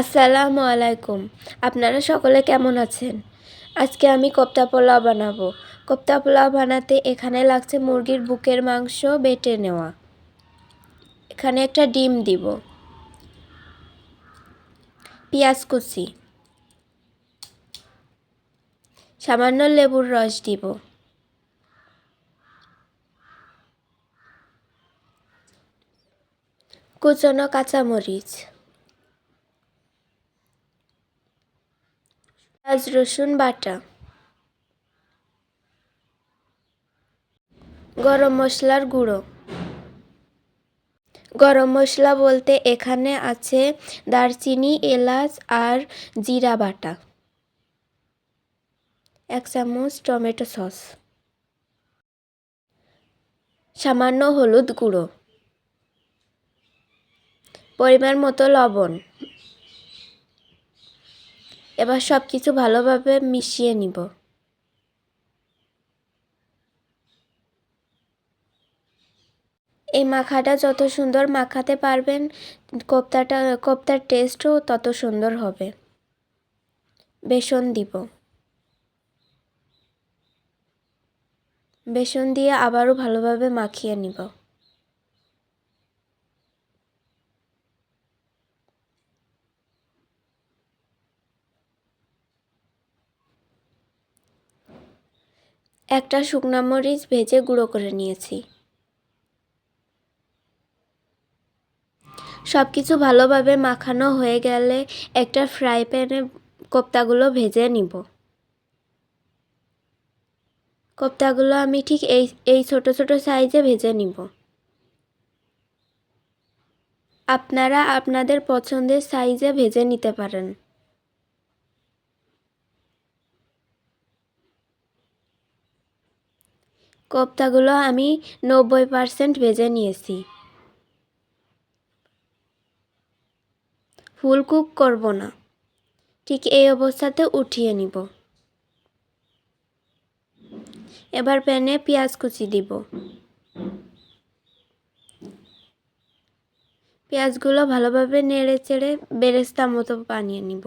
আসসালামু আলাইকুম। আপনারা সকলে কেমন আছেন? আজকে আমি কোপ্তা পোলাও বানাবো। কোপ্তা পোলাও বানাতে এখানে লাগছে মুরগির বুকের মাংস বেটে নেওয়া। এখানে একটা ডিম দিব। পেঁয়াজ কুচি। সামান্য লেবুর রস দিব। কুচনো কাঁচামরিচ। পেঁয়াজ, রসুন বাটা। গরম মশলার গুঁড়ো। গরম মশলা বলতে এখানে আছে দারচিনি, এলাচ আর জিরা বাটা। এক চামচ টমেটো সস। সামান্য হলুদ গুঁড়ো। পরিমাণ মতো লবণ। এবার সব কিছু ভালোভাবে মিশিয়ে নিব। এই মাখাটা যত সুন্দর মাখাতে পারবেন, কোপ্তাটা, কোপ্তার টেস্টও তত সুন্দর হবে। বেসন দিব। বেসন দিয়ে আবারও ভালোভাবে মাখিয়ে নিব। একটা শুকনা মরিচ ভেজে গুঁড়ো করে নিয়েছি। সব কিছু ভালোভাবে মাখানো হয়ে গেলে একটা ফ্রাই প্যানে কোপ্তাগুলো ভেজে নিব। কোপ্তাগুলো আমি ঠিক এই এই ছোটো ছোটো সাইজে ভেজে নিব। আপনারা আপনাদের পছন্দের সাইজে ভেজে নিতে পারেন। কোপ্তাগুলো আমি নব্বই পারসেন্ট ভেজে নিয়েছি। ফুল কুক করব না। ঠিক এই অবস্থাতে উঠিয়ে নিব। এবার প্যানে পেঁয়াজ কুচি দিব। পেঁয়াজগুলো ভালোভাবে নেড়ে চেড়ে বেরেস্তা মতো বানিয়ে নিব।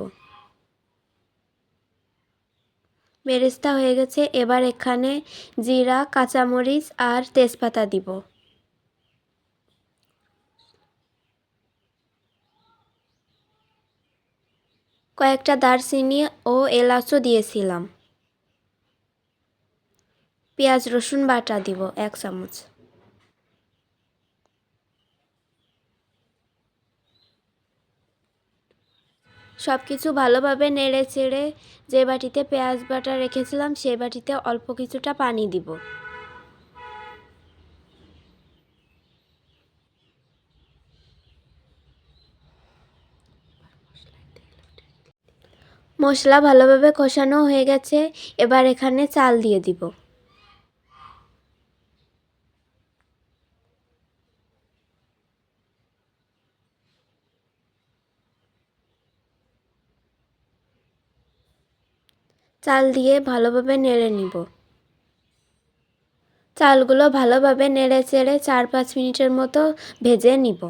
বেরেস্তা হয়ে গেছে, এবার এখানে জিরা, কাঁচামরিচ আর তেজপাতা দিব। কয়েকটা দারচিনি ও এলাচও দিয়েছিলাম। পেঁয়াজ, রসুন বাটা দিব, এক চামচ। সব কিছু ভালোভাবে নেড়ে চেড়ে যে বাটিতে পেঁয়াজ বাটা রেখেছিলাম সেই বাটিতে অল্প কিছুটা পানি দিব। মশলা ভালোভাবে কষানো হয়ে গেছে, এবার এখানে চাল দিয়ে দিব। চাল দিয়ে ভালোভাবে নেড়ে নিব। চালগুলো ভালোভাবে নেড়ে চেড়ে চার পাঁচ মিনিটের মতো ভেজে নিব।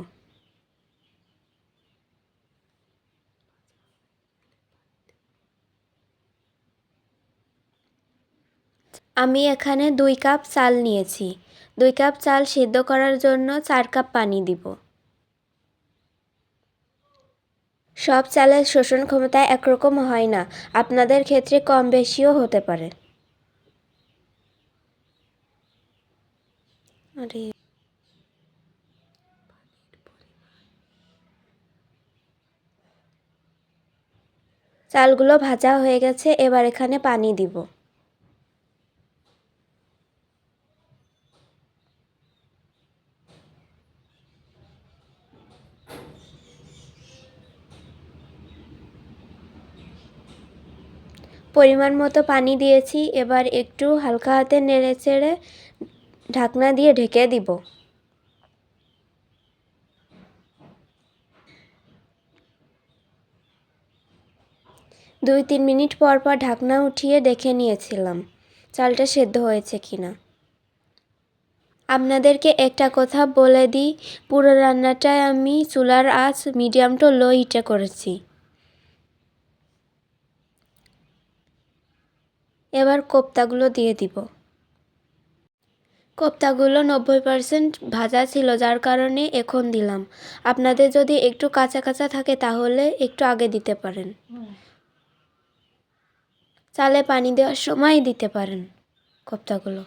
আমি এখানে দুই কাপ চাল নিয়েছি। দুই কাপ চাল সিদ্ধ করার জন্য চার কাপ পানি দিব। সব চালের শোষণ ক্ষমতা একরকম হয় না। আপনাদের ক্ষেত্রে কম বেশিও হতে পারে। চালগুলো ভাজা হয়ে গেছে, এবার এখানে পানি দিব। পরিমাণ মতো পানি দিয়েছি, এবার একটু হালকা হাতে নেড়ে চেড়ে ঢাকনা দিয়ে ঢেকে দিব। দুই তিন মিনিট পর পর ঢাকনা উঠিয়ে দেখে নিয়েছিলাম, চালটা সেদ্ধ হয়েছে কিনা। আপনাদেরকে একটা কথা বলে দিই, পুরো রান্নাটায় আমি চুলার আঁচ মিডিয়াম টু লো হিটে করেছি। এবার কোপ্তাগুলো দিয়ে দিব। কোপ্তাগুলো নব্বই পারসেন্ট ভাজা ছিল, যার কারণে এখন দিলাম। আপনাদের যদি একটু কাঁচা কাঁচা থাকে, তাহলে একটু আগে দিতে পারেন। চালে পানি দেওয়ার সময় দিতে পারেন কোপ্তাগুলো।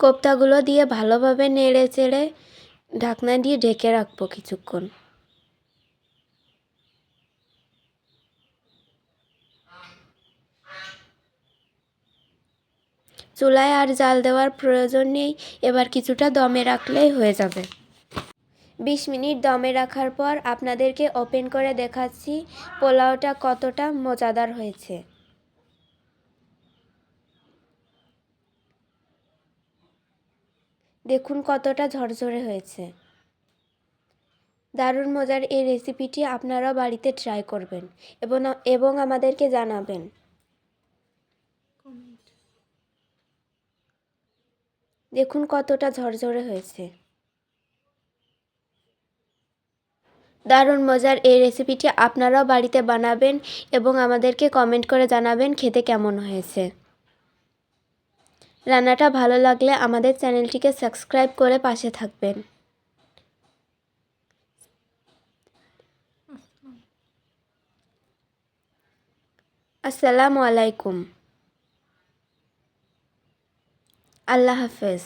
কোপ্তাগুলো দিয়ে ভালোভাবে নেড়ে চেড়ে ঢাকনা দিয়ে ঢেকে রাখব কিছুক্ষণ। চুলায় আর জাল দেওয়ার প্রয়োজন নেই, এবার কিছুটা দমে রাখলেই হয়ে যাবে। বিশ মিনিট দমে রাখার পর আপনাদেরকে ওপেন করে দেখাচ্ছি পোলাওটা কতটা মজাদার হয়েছে। দেখুন কতটা ঝরঝরে হয়েছে। দারুণ মজার এই রেসিপিটি আপনারাও বাড়িতে ট্রাই করবেন এবং এবং আমাদেরকে জানাবেন। দেখুন কতটা ঝরঝরে হয়েছে। দারুণ মজার এই রেসিপিটি আপনারাও বাড়িতে বানাবেন এবং আমাদেরকে কমেন্ট করে জানাবেন খেতে কেমন হয়েছে। রান্নাটা ভালো লাগলে আমাদের চ্যানেলটিকে সাবস্ক্রাইব করে পাশে থাকবেন। আসসালামু আলাইকুম। আল্লাহ হাফেজ।